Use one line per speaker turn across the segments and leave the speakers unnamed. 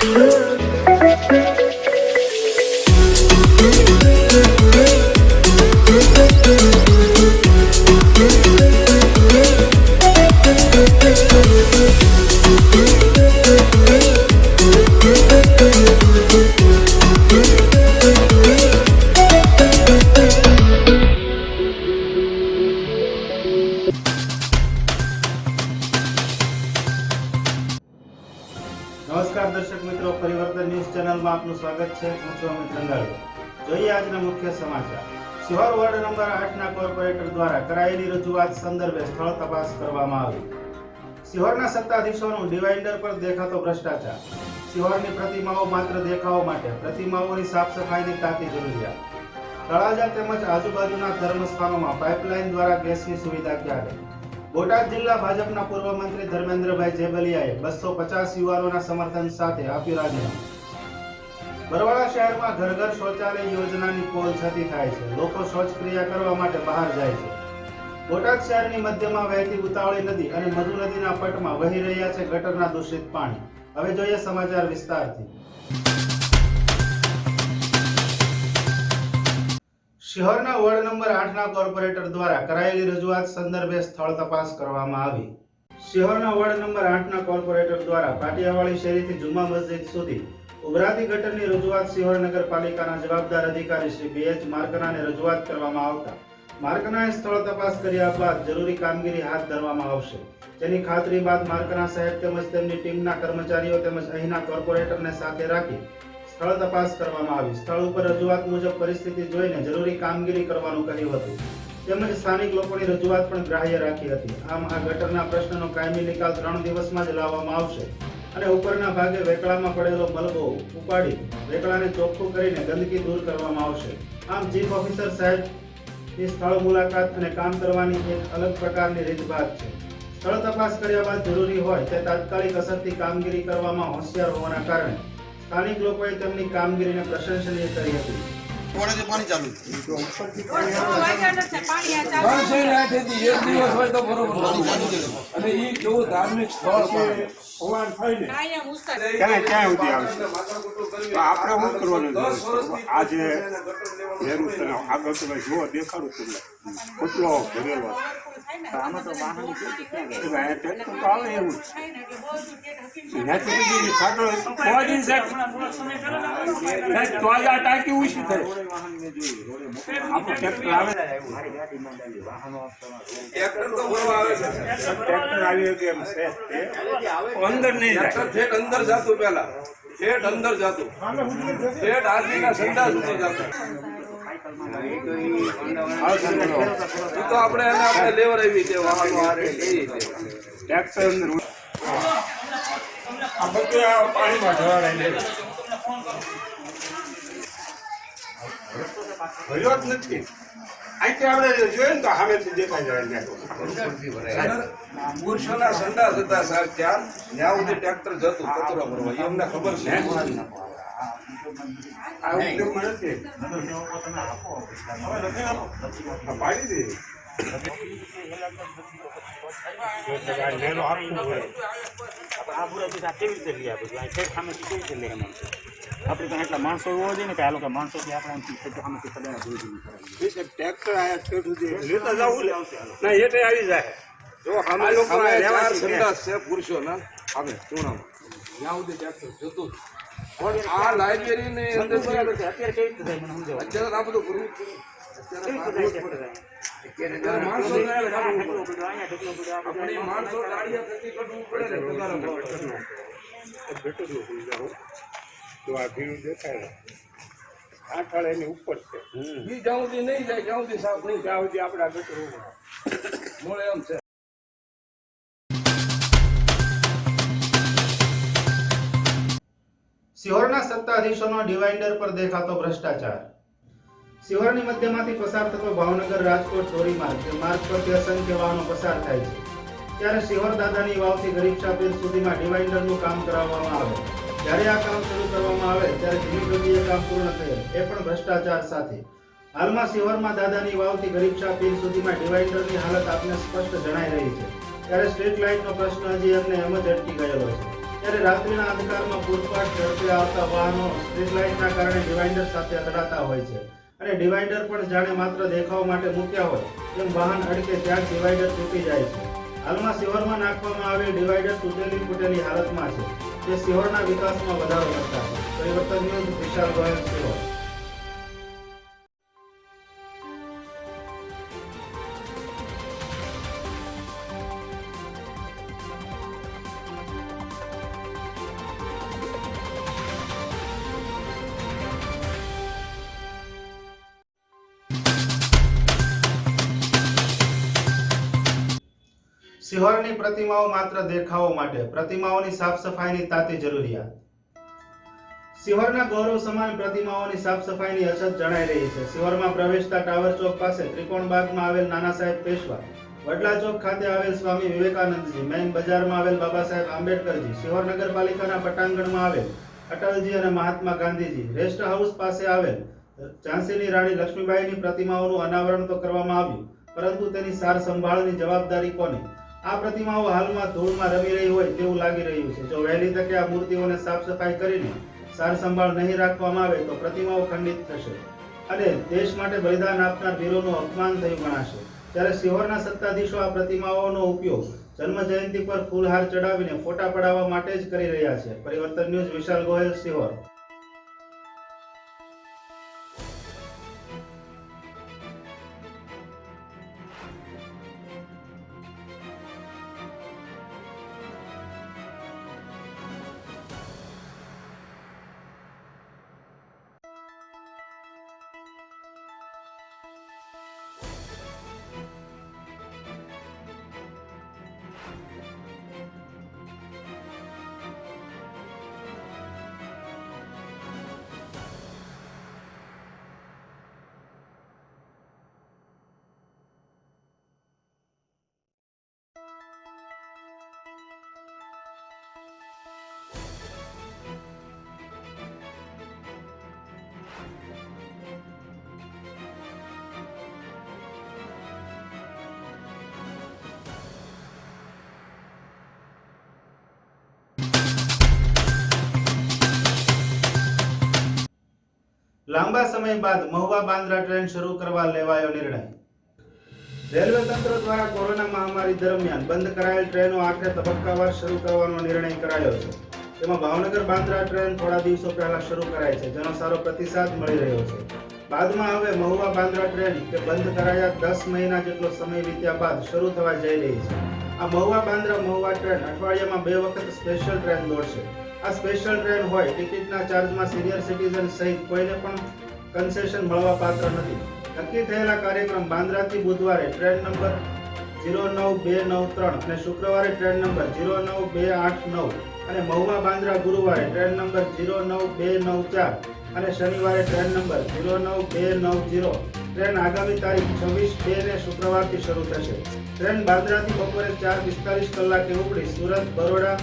Thank. Ward corporator દ્વારા કરાયેલી રજૂઆત સંદર્ભે સ્થળ તપાસ કરવામાં આવી. સિહોરના સત્તાધીશોનું ડિવાઇડર પર દેખાતો ભ્રષ્ટાચાર. સિહોરની પ્રતિમાઓ માત્ર દેખાવો માટે પ્રતિમાઓની સાફ સફાઈની તાતી જરૂરિયાત. તળાજા તેમજ આજુબાજુના ધર્મસ્થાનોમાં પાઇપલાઇન દ્વારા ગેસની સુવિધા ક્યારે? બોટાદ જિલ્લા ભાજપના પૂર્વ મંત્રી ધર્મેન્દ્રભાઈ જેબલિયાએ બસો પચાસ યુવાનોના સમર્થન સાથે આપ્યું રાજીનામું. બરવાળા શહેરમાં ઘર ઘર શૌચાલય યોજનાની પોલ છતી થાય છે. લોકો શૌચક્રિયા કરવા માટે બહાર જાય છે. બોટાદ શહેરની મધ્યમાં વહેતી ઉતાવળી નદી અને મધુ નદીના પટમાં વહી રહ્યા છે ગટરના દૂષિત પાણી. હવે જોઈએ સમાચાર વિસ્તારથી. શહેરના વોર્ડ નંબર આઠના કોર્પોરેટર દ્વારા કરાયેલી રજૂઆત સંદર્ભે સ્થળ તપાસ કરવામાં આવી. શહેરના વોર્ડ નંબર આઠના કોર્પોરેટર દ્વારા પાટિયાવાડી શેરીથી જુમા મસ્જિદ સુધી ઉભરાતી ગટરની રજૂઆત શિહોર નગરપાલિકાના જવાબદાર અધિકારી શ્રી બી એચ માર્કનાને રજૂઆત કરવામાં આવતા માર્કનાએ સ્થળ તપાસ કર્યા બાદ જરૂરી કામગીરી હાથ ધરવામાં આવશે. જેની ખાતરી બાદ માર્કના સાહેબ તેમજ તેમની ટીમના કર્મચારીઓ તેમજ અહીંના કોર્પોરેટરને સાથે રાખી સ્થળ તપાસ કરવામાં આવી. સ્થળ ઉપર રજૂઆત મુજબ પરિસ્થિતિ જોઈને જરૂરી કામગીરી કરવાનું કહ્યું હતું. તેમજ સ્થાનિક લોકોની રજૂઆત પણ ગ્રાહ્ય રાખી હતી. આમ આ ગટરના પ્રશ્નનો કાયમી નિકાલ ત્રણ દિવસમાં જ લાવવામાં આવશે. અને ઉપરના ભાગે વેકળામાં પડેલો મલબો ઉપાડી વેકળાને ચોખ્ખું કરીને ગંદકી દૂર કરવામાં આવશે. આમ ચીફ ઓફિસર સાહેબની સ્થળ મુલાકાત અને કામ કરવાની એક અલગ પ્રકારની રીતભાત છે. સ્થળ તપાસ કર્યા બાદ જરૂરી હોય તે તાત્કાલિક અસરથી કામગીરી કરવામાં હોશિયાર હોવાના કારણે સ્થાનિક લોકોએ તેમની કામગીરીને પ્રશંસનીય કરી હતી.
પાણી ચાલુ
એક દિવસ હોય તો બરોબર. અને એ કેવું ધાર્મિક સ્થળ છે? હોવાન થઈને
ક્યાંય ક્યાંય સુધી આવશે. તો આપણે શું કરવાનું આજે ભેરું છે આગળ તો ભાઈ જુઓ દેખાડું તમને. કેટલો ભરેલો. આમાં તો વાહન ટ્રેક્ટર તો આવે એવું. જ. ખાટો ખોવાજી સાહેબ સાહેબ, તો આજે આ ટાંકી ઊંચી થાય આપણું ટ્રેક્ટર આવે.
ટ્રેક્ટર તો ભરવા આવે છે.
ટ્રેક્ટર આવી કે એમ છે. તે અંદર નહીં જાય.
ઠેઠ અંદર જાતું પેલા ઠેઠ અંદર જાતું. ઠેઠ આદમીના સંદાસ ઉપર જાતું. તો આપણે એને આપણે લેવર આવી છે વાહનો આ લઈ
ટ્રેક્ટર અંદર આ બધું આ પાણીમાં ઢોળાય ભર્યો જ નથી. અહીંથી આપણે જોઈએ ને તો સામેથી દેખાય જાય.
પુરુષોના સંડા હતા સાહેબ ત્યાં ત્યાં સુધી ટ્રેક્ટર જતું કચરો ભરવા. અમને ખબર છે.
આ ઉપયોગમાં નથી. આ પાડી દે. આ નેનો આપવું હોય.
આપણે તો એટલા માણસો હોવા જોઈએ ને કે આ લોકો માણસો થી આપણે જોઈએ.
ટ્રેક્ટર આયા છે સુધી. લેતા જવું ને ના એટલે આવી જાય.
જો
આ લોકો રહેવા
ચાર
છે.
પુરુષો ના? પુરુષોના સામે જ્યાં સુધી ટ્રેક્ટર જતું પણ આ લાઇબ્રેરી ની અંદર
અત્યારે કેવી રીતે થાય મને સમજાવો.
અત્યારે આ બધું ભરવું અત્યારે માણસો
અહીંયા ઢગલો પડ્યો, અહીંયા ઢગલો પડ્યો, આ
આપણે માણસો ગાડીયા થકી કરવું પડે ને
તો આ ભીનું દેખાય ને. આઠ એની ઉપર છે.
ઈ જ્યાં સુધી નહીં જાય જ્યાં સુધી સાફ નહીં
ત્યાં સુધી આપણે આ ગટરું
મળે એમ છે.
સિહોરના સત્તાધીશોનો ડિવાઇડર પર દેખાતો ભ્રષ્ટાચાર. સિહોરની મધ્યમાંથી પસાર થતો ભાવનગર રાજકોટ ધોરીમાર્ગ જે માર્ગ પરથી અસંખ્ય વાહનો પસાર થાય છે. ત્યારે સિહોર દાદાની વાવથી ગરીબ શાપીર સુધીમાં ડિવાઇડરનું કામ કરાવવામાં આવે. જ્યારે આ કામ શરૂ કરવામાં આવે, ત્યારે ધીમી કામ પૂર્ણ થયેલ એ પણ ભ્રષ્ટાચાર સાથે. હાલમાં સિહોરમાં દાદાની વાવથી ગરીબશા પીર સુધીમાં ડિવાઇડરની હાલત આપને સ્પષ્ટ જણાઈ રહી છે. ત્યારે સ્ટ્રીટ લાઇટનો પ્રશ્ન હજી એમને એમ જ અટકી ગયેલો છે. ત્યારે રાત્રિના અંધકારમાં પૂછપાછ ઝડપે આવતા વાહનો સ્ટ્રીટ લાઇટના કારણે ડિવાઈડર સાથે અથડાતા હોય છે. અને ડિવાઈડર પણ જાણે માત્ર દેખાવ માટે મૂક્યા હોય એમ વાહન અડકે ત્યાં ડિવાઈડર તૂટી જાય છે. હાલમાં સિહોરમાં નાખવામાં આવેલ ડિવાઈડર તૂટેલી ફૂટેલી હાલતમાં છે. તે સિહોરના વિકાસમાં વધારો કરતા છે. પરિવર્તન ન્યૂઝ વિશાલ ગોયલ સિહોર. સિહોરની પ્રતિમાઓ માત્ર દેખાવો માટે, પ્રતિમાઓની સાફ સફાઈની તાતી જરૂરિયાત. શિહોરના ગૌરવ સમાન પ્રતિમાઓની સાફ સફાઈની અછત જણાઈ રહી છે. શિહોરમાં પ્રવેશતા ટાવર ચોક પાસે ત્રિકોણબાગમાં આવેલ નાના સાહેબ પેશવા, વડલા ચોક ખાતે આવેલ સ્વામી વિવેકાનંદજી, મેઇન બજારમાં આવેલ બાબા સાહેબ આંબેડકરજી, શિહોર નગરપાલિકાના પટાંગણમાં આવેલ અટલજી અને મહાત્મા ગાંધીજી, રેસ્ટ હાઉસ પાસે આવેલ ઝાંસીની રાણી લક્ષ્મીબાઈની પ્રતિમાઓનું અનાવરણ તો કરવામાં આવ્યું, પરંતુ તેની સાર સંભાળની જવાબદારી કોની? આ પ્રતિમાઓ હાલમાં ધૂળમાં રમી રહી હોય તેવું લાગી રહ્યું છે. જો વહેલી તકે આ મૂર્તિઓને સાફ સફાઈ કરીને સાર સંભાળ નહીં રાખવામાં આવે તો પ્રતિમાઓ ખંડિત થશે અને દેશ માટે બલિદાન આપનાર વીરોનું અપમાન થયું ગણાશે. ત્યારે સિહોરના સત્તાધીશો આ પ્રતિમાઓનો ઉપયોગ જન્મ જયંતિ પર ફૂલહાર ચડાવીને ફોટા પડાવવા માટે જ કરી રહ્યા છે. પરિવર્તન ન્યૂઝ વિશાલ ગોયલ સિહોર. લાંબા સમય બાદ મહુવા બાંદ્રા ટ્રેન શરૂ કરવા લેવાયો નિર્ણય. રેલવે તંત્ર દ્વારા કોરોના મહામારી દરમિયાન બંધ કરાયેલ ટ્રેનો આખરે તબક્કાવાર શરૂ કરવાનો નિર્ણય કરાયો છે. તેમાં ભાવનગર બાંદ્રા ટ્રેન થોડા દિવસો પહેલા શરૂ કરાઈ છે, જેનો સારો પ્રતિસાદ મળી રહ્યો છે. બાદમાં હવે મહુવા બાંદ્રા ટ્રેન કે બંધ કરાયા દસ મહિના જેટલો સમય વીત્યા બાદ શરૂ થવા જઈ રહી છે. આ મહુવા બાંદ્રા મહુવા ટ્રેન અઠવાડિયામાં બે વખત સ્પેશિયલ ટ્રેન દોડશે. આ સ્પેશિયલ ટ્રેન હોય ટિકિટના ચાર્જમાં સિનિયર સિટીઝન સહિત કોઈને પણ કન્સેશન મળવા પાત્ર નથી. નક્કી થયેલા કાર્યક્રમ બાંદ્રાથી બુધવારે ટ્રેન નંબર ઝીરો નવ બે નવ ત્રણ અને શુક્રવારે ટ્રેન નંબર ઝીરો નવ બે આઠ નવ અને મહુવા બાંદ્રા ગુરુવારે ટ્રેન નંબર ઝીરો નવ બે નવ ચાર અને શનિવારે ટ્રેન નંબર ઝીરો નવ બે નવ ઝીરો ટ્રેન આગામી તારીખ છવ્વીસ બે ને શુક્રવારથી શરૂ થશે. ટ્રેન બાંદ્રાથી બપોરે ચાર પિસ્તાલીસ કલાકે ઉપડી સુરત, બરોડા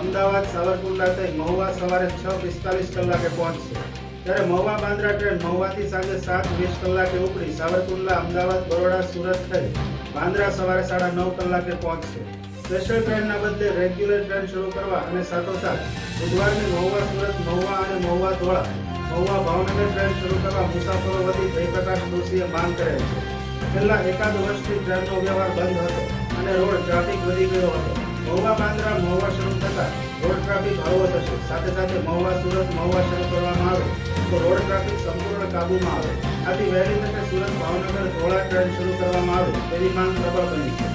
અમદાવાદ સાવરકુંડલા થઈ મહુવા સવારે છ પિસ્તાલીસ કલાકે પહોંચશે. ત્યારે મહુવા બાંદ્રા ટ્રેન મહુવાથી સાંજે સાત વીસ કલાકે ઉપડી સાવરકુંડલા, અમદાવાદ, બરોડા, સુરત થઈ બાંદ્રા સવારે સાડા નવ કલાકે પહોંચશે. સ્પેશિયલ ટ્રેનના બદલે રેગ્યુલર ટ્રેન શરૂ કરવા અને સાથોસાથ બુધવારની મહુવા સુરત, મહુવા અને મહુવા ધોળા, મહુવા ભાવનગર ટ્રેન શરૂ કરવા મુસાફરો વતી જયપ્રકાશ જોશીએ માંગ કરેલ છે. છેલ્લા એકાદ વર્ષથી ટ્રેનનો વ્યવહાર બંધ હતો અને રોડ ટ્રાફિક વધી ગયો હતો. મહુવા બાંદ્રા મહુવા શરૂ થતા રોડ ટ્રાફિક હળવો થશે. સાથે સાથે મહુવા સુરત મહુવા શરૂ કરવામાં આવે તો રોડ ટ્રાફિક સંપૂર્ણ કાબૂમાં આવે. આથી વહેલી તકે સુરત, ભાવનગર, ધોળા ટ્રેન શરૂ કરવામાં આવે. તેવી માંગ પ્રબળ બની છે.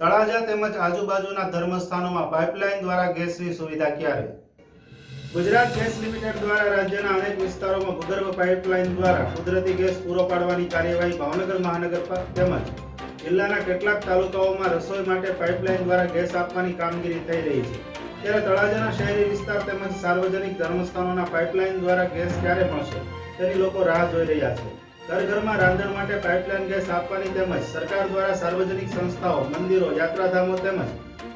તળાજા તેમજ આજુબાજુના ધર્મસ્થાનોમાં પાઇપલાઇન દ્વારા ગેસની સુવિધા ક્યારે? ગુજરાત ગેસ લિમિટેડ દ્વારા રાજ્યના અનેક વિસ્તારોમાં ભૂગર્ભ પાઇપલાઇન દ્વારા કુદરતી ગેસ પૂરો પાડવાની કાર્યવાહી ભાવનગર મહાનગર તેમજ જિલ્લાના કેટલાક તાલુકાઓમાં રસોઈ માટે પાઇપલાઇન દ્વારા ગેસ આપવાની કામગીરી થઈ રહી છે. ત્યારે તળાજાના શહેરી વિસ્તાર તેમજ સાર્વજનિક ધર્મસ્થાનોના પાઇપલાઇન દ્વારા ગેસ ક્યારે મળશે તેની લોકો રાહ જોઈ રહ્યા છે. ઘર ઘરમાં રાંધણ માટે પાઇપલાઇન ગેસ આપવાની તેમજ સરકાર દ્વારા સાર્વજનિક સંસ્થાઓ, મંદિરો, યાત્રાધામો તેમજ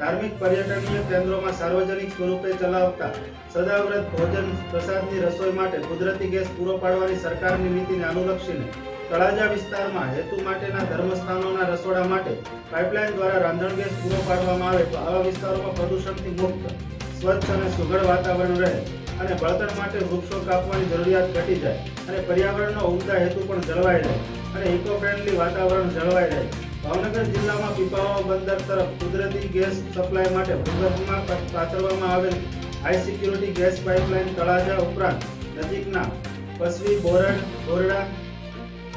ધાર્મિક પર્યટનીય કેન્દ્રોમાં સાર્વજનિક સ્વરૂપે ચલાવતા સદાવ્રત ભોજન પ્રસાદની રસોઈ માટે કુદરતી ગેસ પૂરો પાડવાની સરકારની નીતિને અનુલક્ષીને તળાજા વિસ્તારમાં હેતુ માટેના ધર્મસ્થાનોના રસોડા માટે પાઇપલાઇન દ્વારા રાંધણ ગેસ પૂરો પાડવામાં આવે તો આવા વિસ્તારોમાં પ્રદૂષણથી મુક્ત, સ્વચ્છ અને સુઘડ વાતાવરણ રહે. અને બળતણ માટે વૃક્ષો કાપવાની જરૂરિયાત ઘટી જાય અને પર્યાવરણનો ઉમદા હેતુ પણ જળવાઈ રહે અને ઇકો ફ્રેન્ડલી વાતાવરણ જળવાઈ રહે. ભાવનગર જિલ્લામાં પીપાવાવ બંદર તરફ કુદરતી ગેસ સપ્લાય માટે ભૂગર્ભમાં પાથરવામાં આવેલ high security gas pipeline Talaja ઉપરાંત નજીકના પસવી બોરડ, બોરડા,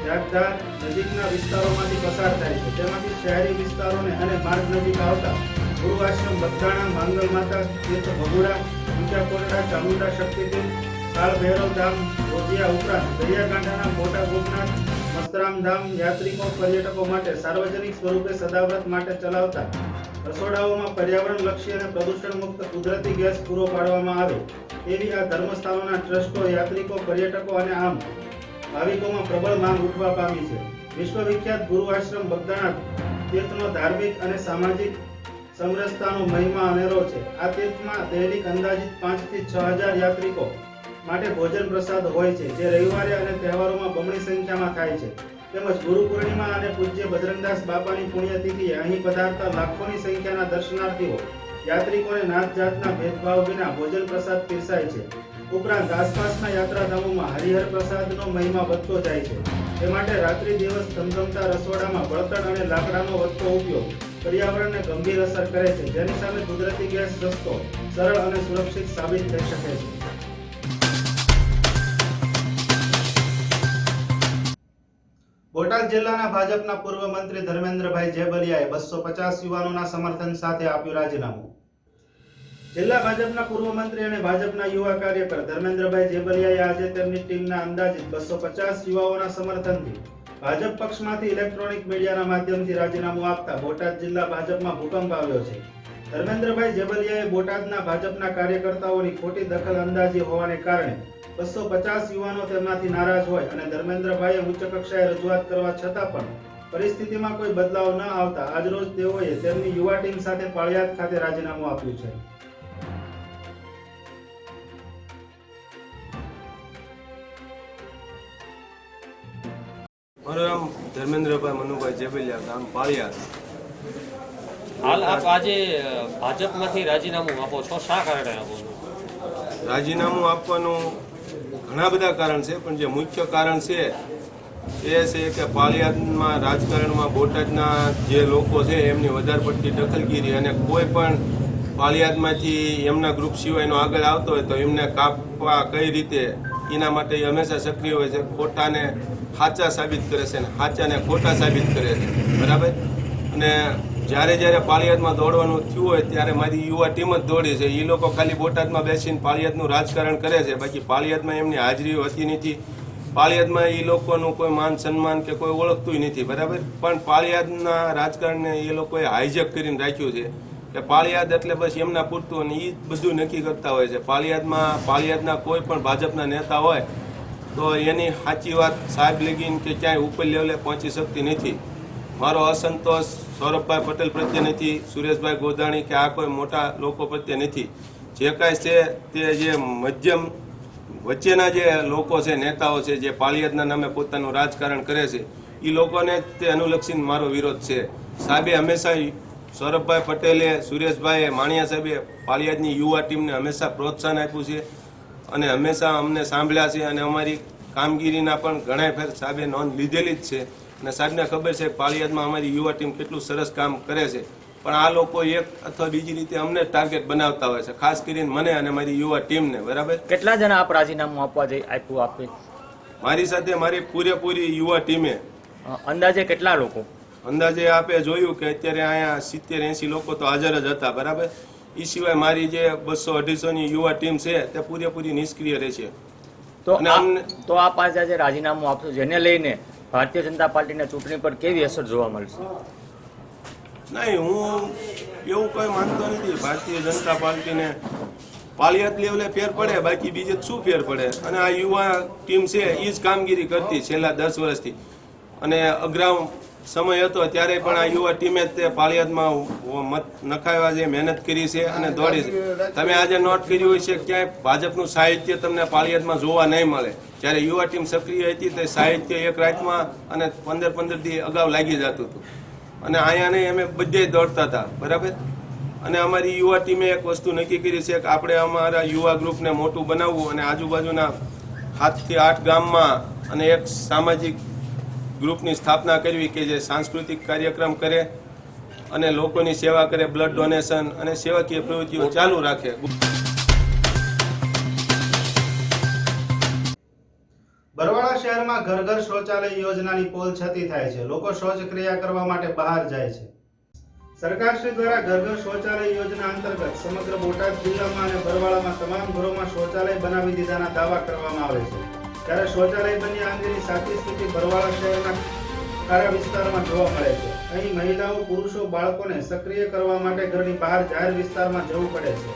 જાગધાર નજીકના વિસ્તારોમાંથી પસાર થાય છે. તેમાંથી શહેરી વિસ્તારોને અને માર્ગ નજીક આવતા ગુરુઆશ્રમ બગદાણા માંગલ માતા તીર્થ ભગુરા ઊંચા કોટડા ચામુંડા શક્તિપીઠ, કાળ ભૈરવ ધામ રોજિયા ઉપરાંત દરિયાકાંઠાના મોટા ગોપનાથ, મસ્તરામ ધામ યાત્રિકો, પર્યટકો માટે સાર્વજનિક સ્વરૂપે સદાવ્રત માટે ચલાવતા રસોડાઓમાં પર્યાવરણલક્ષી અને પ્રદૂષણ મુક્ત કુદરતી ગેસ પૂરો પાડવામાં આવે તેવી આ ધર્મસ્થાનોના ટ્રસ્ટો, યાત્રિકો, પર્યટકો અને આમ ભાવિકોમાં પ્રબળ માંગ ઉઠવા પામી છે. વિશ્વવિખ્યાત ગુરુ આશ્રમ બગદાણા તીર્થનો ધાર્મિક અને સામાજિક સમરસતાનો મહિમા અનેરો છે. આ તીર્થમાં દૈનિક અંદાજિત પાંચથી છ હજાર યાત્રિકો માટે ભોજન પ્રસાદ હોય છે, જે રવિવારે અને તહેવારોમાં બમણી સંખ્યામાં થાય છે. તેમજ ગુરુ પૂર્ણિમા અને પૂજ્ય બજરંગદાસ બાપાની પુણ્યતિથિએ અહીં પધારતા લાખોની સંખ્યાના દર્શનાર્થીઓ, યાત્રિકોને નાત જાતના ભેદભાવ વિના ભોજન પ્રસાદ પીરસાય છે. ઉપરાંત આસપાસના યાત્રાધામોમાં હરિહર પ્રસાદનો મહિમા વધતો જાય છે. તે માટે રાત્રિ દિવસ ધમધમતા રસોડામાં બળતણ અને લાકડાનો વધતો ઉપયોગ પર્યાવરણને ગંભીર અસર કરે છે. જેની સામે કુદરતી ગેસ રસ્તો સરળ અને સુરક્ષિત સાબિત થઈ શકે છે. બોટાદ જિલ્લાના ભાજપના પૂર્વ મંત્રી ધર્મેન્દ્રભાઈ જેબલિયાએ બસો પચાસ યુવાનોના સમર્થન સાથે આપ્યું રાજીનામું. જિલ્લા ભાજપના પૂર્વ મંત્રી અને ભાજપના યુવા કાર્યકર ધર્મેન્દ્રભાઈ જેબલિયાએ આજે તેમની ટીમના અંદાજિત બસો પચાસ યુવાઓના સમર્થનથી ભાજપ પક્ષમાંથી ઇલેક્ટ્રોનિક મીડિયાના માધ્યમથી રાજીનામું આપતા બોટાદ જિલ્લા ભાજપમાં ભૂકંપ આવ્યો છે. ધર્મેન્દ્રભાઈ જેબલિયાએ બોટાદના ભાજપના કાર્યકર્તાઓની ખોટી દખલ અંદાજી હોવાને કારણે બસો પચાસ યુવાનો તેમનાથી નારાજ હોય અને ધર્મેન્દ્રભાઈએ ઉચ્ચ કક્ષાએ રજૂઆત કરવા છતાં પણ પરિસ્થિતિમાં કોઈ બદલાવ ન આવતા આજરોજ તેઓએ તેમની યુવા ટીમ સાથે પાળિયાદ ખાતે રાજીનામું આપ્યું છે.
મારું નામ ધર્મેન્દ્રભાઈ મનુભાઈ જેબેલિયા ગામ પાળિયા.
હાલ આપ આજે ભાજપમાંથી રાજીનામું આપો છો શા કારણે આપો છો?
રાજીનામું આપવાનું ઘણા બધા કારણ છે પણ જે મુખ્ય કારણ છે એ છે કે પાળિયાદમાં રાજકારણમાં બોટાદના જે લોકો છે એમની વધારે પડતી દખલગીરી અને કોઈ પણ પાળિયાદમાંથી એમના ગ્રુપ સિવાયનો આગળ આવતો હોય તો એમને કાપવા કઈ રીતે એના માટે એ હંમેશા સક્રિય હોય છે, ખોટાને સાચા સાબિત કરે છે અને સાચાને ખોટા સાબિત કરે છે. બરાબર? અને જ્યારે જ્યારે પાળિયાદમાં દોડવાનું થયું હોય ત્યારે મારી યુવા ટીમ જ દોડી છે. એ લોકો ખાલી બોટાદમાં બેસીને પાળિયાદનું રાજકારણ કરે છે. બાકી પાળિયાદમાં એમની હાજરી હોતી નથી. પાળિયાદમાં એ લોકોનું કોઈ માન સન્માન કે કોઈ ઓળખતું નથી. બરાબર? પણ પાળિયાદના રાજકારણને એ લોકોએ હાઈજેક કરીને રાખ્યું છે. કે પાળિયાદ એટલે બસ એમના પૂરતું અને એ બધું નક્કી કરતા હોય છે. પાળિયાદમાં, પાળિયાદના કોઈ પણ ભાજપના નેતા હોય, તો એની સાચી વાત સાહેબ લેગીન કે ક્યાંય ઉપર લેવલે પહોંચી શકતી નથી. મારો અસંતોષ સૌરભભાઈ પટેલ પ્રત્યે નથી, સુરેશભાઈ ગોધાણી કે આ કોઈ મોટા લોકો પ્રત્યે નથી. જે કાંઈ છે તે જે મધ્યમ, વચ્ચેના જે લોકો છે, નેતાઓ છે, જે પાળિયાદના નામે પોતાનું રાજકારણ કરે છે એ લોકોને તે અનુલક્ષીને મારો વિરોધ છે. સાહેબે હંમેશા સૌરભભાઈ પટેલે સુરેશભાઈએ માણિયા સાહેબે પાળિયાદની યુવા ટીમને હંમેશા પ્રોત્સાહન આપ્યું છે અને હંમેશા અમને સાંભળ્યા છે અને અમારી કામગીરીના પણ ઘણા ફેર સાહેબે નોંધ લીધેલી જ છે. અને સાહેબને ખબર છે પાળિયાદમાં અમારી યુવા ટીમ કેટલું સરસ કામ કરે છે. પણ આ લોકો એક અથવા બીજી રીતે અમને ટાર્ગેટ બનાવતા હોય છે ખાસ કરીને મને અને મારી યુવા ટીમને બરાબર?
કેટલા જણા આપ રાજીનામું આપવા જઈ આપ્યું આપે?
મારી સાથે મારી પૂરેપૂરી યુવા ટીમે.
અંદાજે કેટલા લોકો?
અંદાજે આપે જોયું કે અત્યારે અહીંયા સિત્તેર એંસી લોકો તો હાજર જ હતા બરાબર? એ સિવાય મારી જે બસો અઢીસોની યુવા ટીમ છે તે પૂરેપૂરી નિષ્ક્રિય રહેશે
તો આપ આજે આજે રાજીનામું આપશો જેને લઈને ભારતીય જનતા પાર્ટીના ચૂંટણી પર કેવી અસર જોવા મળશે?
નહીં હું એવું કોઈ માનતો નથી. ભારતીય જનતા પાર્ટીને પાલિયાત લેવલે ફેર પડે બાકી બીજે શું ફેર પડે? અને આ યુવા ટીમ છે એ જ કામગીરી કરતી છેલ્લા દસ વર્ષથી. અને અગ્રામ સમય હતો ત્યારે પણ આ યુવા ટીમે તે પાળિયાદમાં મત નખાવ્યા છે, મહેનત કરી છે અને દોડી છે. તમે આજે નોટ કર્યું હોય કે ક્યાંય ભાજપનું સાહિત્ય તમને પાળિયાદમાં જોવા નહીં મળે. જ્યારે યુવા ટીમ સક્રિય હતી તે સાહિત્ય એક રાતમાં અને પંદર પંદર દી અગાઉ લાગી જતું હતું. અને અહીંયા નહીં, અમે બધે દોડતા હતા, બરાબર? અને અમારી યુવા ટીમે એક વસ્તુ નક્કી કરી છે કે આપણે અમારા યુવા ગ્રુપને મોટું બનાવવું અને આજુબાજુના સાતથી આઠ ગામમાં અને એક સામાજિક ગ્રુપની સ્થાપના કરવી કે જે સાંસ્કૃતિક કાર્યક્રમ કરે અને લોકોની સેવા કરે બ્લડ ડોનેશન અને સેવાકીય પ્રવૃત્તિઓ ચાલુ રાખે.
બરવાળા શહેરમાં ઘર ઘર શૌચાલય યોજનાની પોલ છતી થાય છે. લોકો શૌચક્રિયા કરવા માટે બહાર જાય છે. સરકારશ્રી દ્વારા ઘર ઘર શૌચાલય યોજના અંતર્ગત સમગ્ર બોટાદ જિલ્લામાં અને બરવાળામાં તમામ ઘરોમાં શૌચાલય બનાવી દીધાના દાવા કરવામાં આવે છે. ત્યારે શૌચાલય બન્યા અંગેની સાચી સ્થિતિ બરવાળા શહેરના કાર્ય વિસ્તારમાં જોવા મળે છે. અહીં મહિલાઓ, પુરુષો, બાળકોને સક્રિય કરવા માટે ઘરની બહાર જાહેર વિસ્તારમાં જવું પડે છે.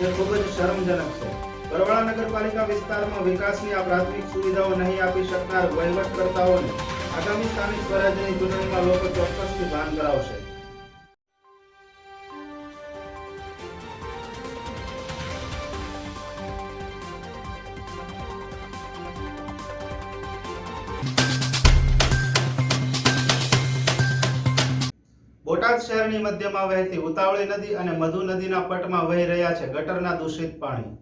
જે ખૂબ જ શરમજનક છે. બરવાળા નગરપાલિકા વિસ્તારમાં વિકાસની આ પ્રાથમિક સુવિધાઓ નહીં આપી શકનાર વહીવટકર્તાઓને આગામી સ્થાનિક સ્વરાજ્યની ચૂંટણીમાં લોકો ચોક્કસથી ભાન કરાવશે. બોટાદ મધ્યમાં વહેતી ઉતાવળી નદી અને મધુ નદીના પટમાં વહી રહ્યા છે ગટરના દૂષિત પાણી.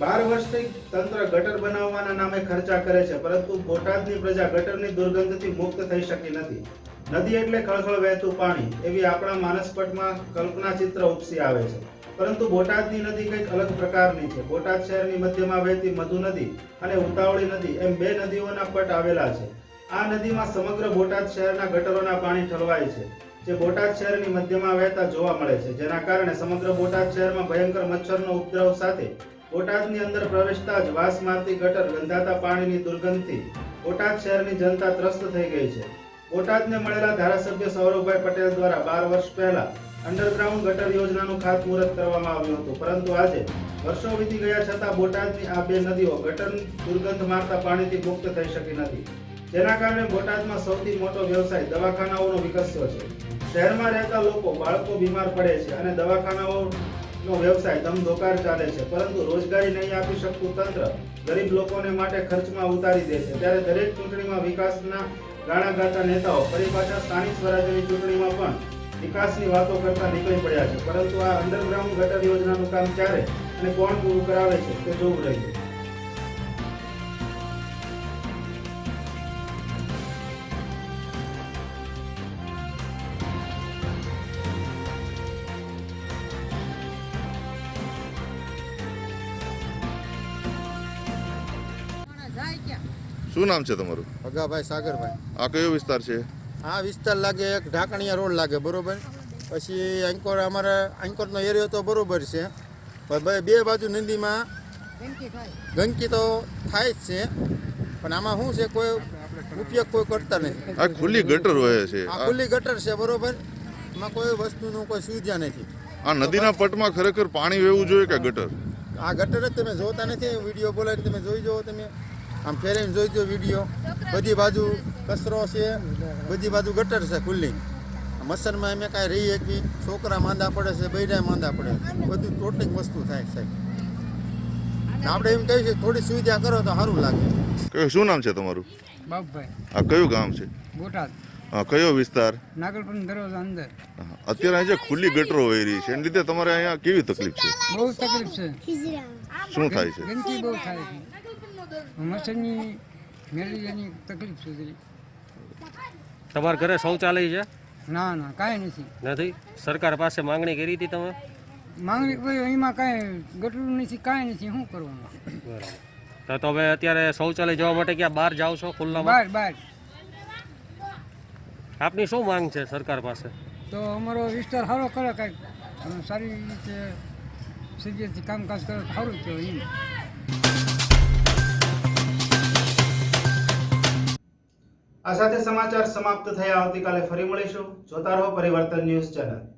બાર વર્ષથી તંત્ર ગટર બનાવવાના નામે ખર્ચા કરે છે, પરંતુ બોટાદની પ્રજા ગટરની દુર્ગંધથી મુક્ત થઈ શકી નથી. નદી એટલે ખળખળ વહેતું પાણી, એવી આપણા માનસપટમાં કલ્પના ચિત્ર ઉપસી આવે છે. પરંતુ બોટાદની નદી કંઈક અલગ પ્રકારની છે. બોટાદ શહેરની મધ્યમાં વહેતી મધુ નદી અને ઉતાવળી નદી એમ બે નદીઓના પટ આવેલા છે. આ નદીમાં સમગ્ર બોટાદ શહેરના ગટરોના પાણી ઠલવાય છે. જે બોટાદ શહેરની મધ્યમાં વહેતા જોવા મળે છે. જેના કારણે સમગ્ર બોટાદ શહેરમાં ભયંકર મચ્છરનો ઉપદ્રવ સાથે બોટાદની અંદર પ્રવેશતા જ વાસ મારતી ગટર ગંધાતા પાણીની દુર્ગંધથી બોટાદ શહેરની જનતા ત્રસ્ત થઈ ગઈ છે. બોટાદને મળેલા ધારાસભ્ય સૌરભભાઈ પટેલ દ્વારા બાર વર્ષ પહેલા અંડરગ્રાઉન્ડ ગટર યોજનાનું ખાતમુહૂર્ત કરવામાં આવ્યું હતું. પરંતુ આજે વર્ષો વીતી ગયા છતાં બોટાદની આ બે નદીઓ ગટર દુર્ગંધ મારતા પાણીથી મુક્ત થઈ શકી નથી. જેના કારણે બોટાદમાં સૌથી મોટો વ્યવસાય દવાખાનાઓનો વિકસ્યો છે. શહેરમાં રહેતા લોકો, બાળકો બીમાર પડે છે અને દવાખાનાઓનો વ્યવસાય ધમધોકાર ચાલે છે. પરંતુ રોજગારી નહીં આપી શકતું તંત્ર ગરીબ લોકોને માટે ખર્ચમાં ઉતારી દે છે. ત્યારે દરેક ચૂંટણીમાં વિકાસના ગાણા ગાતા નેતાઓ ફરી પાછા સ્થાનિક સ્વરાજ્યની ચૂંટણીમાં પણ વિકાસની વાતો કરતા નીકળી પડ્યા છે. પરંતુ આ અંડરગ્રાઉન્ડ ગટર યોજનાનું કામ ક્યારે અને કોણ પૂરું કરાવે છે તે જોવું રહ્યું.
શું નામ છે તમારું?
ભગાભાઈ સાગરભાઈ.
આ કયો વિસ્તાર છે?
આ વિસ્તાર લાગે એક ઢાંકણિયા રોડ લાગે બરોબર? પછી અંકોર અમારા અંકોરનો એરિયો તો બરોબર છે. પણ બે- બે બાજુ નદીમાં ગંદકી તો થાય જ છે. પણ આમાં શું છે કોઈ ઉપયોગ કોઈ કરતા નથી.
આ ખુલ્લી ગટર હોય છે.
આ
આ-
ખુલ્લી ગટર છે બરોબર? એમાં કોઈ વસ્તુનું કોઈ સુવિધા નથી.
આ નદીના પટમાં ખરેખર પાણી વહેવું જોઈએ કે ગટર?
આ ગટર જ તમે જોતા નથી વીડિયો બોલાવીને તમે જોઈ જુઓ તમે. આમ ફેરીને જોઈ જો વીડિયો. બધી બાજુ કચરો છે બધી બાજુ ગટર છે ખુલ્લી. મચ્છરમાં અમે કાંઈ રહીએ કે છોકરા માંદા પડે છે બૈરા માંદા પડે બધું ટોટલી વસ્તુ થાય સાહેબ. આપણે એમ કહીએ છીએ થોડી સુવિધા કરો તો સારું લાગે.
કયું શું નામ છે તમારું?
બાપભાઈ.
આ કયું ગામ છે?
બોટાદ.
આ કયો વિસ્તાર?
નાગલપુર દરવાજા અંદર.
અત્યારે અહીંયા ખુલ્લી ગટરો વહી રહી છે એની લીધે તમારે અહીંયા કેવી તકલીફ છે?
બહુ તકલીફ છે.
શું થાય છે?
ગંદકી બહુ થાય છે. મચ્છરની મેલેરિયાની તકલીફ છે.
તમારા ઘરે શૌચાલય છે?
ના ના કાંઈ નથી.
નથી? સરકાર પાસે માંગણી કરી હતી તમે?
માંગણી એમાં કાંઈ ગટરું નથી કાંઈ નથી શું કરવાનું?
બરાબર. તો હવે અત્યારે શૌચાલય જવા માટે ક્યાં બહાર જાઓ છો ખુલ્લામાં?
બહાર બહાર.
આપની શું માંગ છે સરકાર પાસે?
તો અમારો વિસ્તાર સારો કરે કાંઈક સારી રીતે સજ્જથી કામકાજ કરે સારું કહેવાય એમ.
આ સાથે સમાચાર સમાપ્ત થયા. આવતીકાલે ફરી મળીશું. જોતા રહો પરિવર્તન ન્યૂઝ ચેનલ.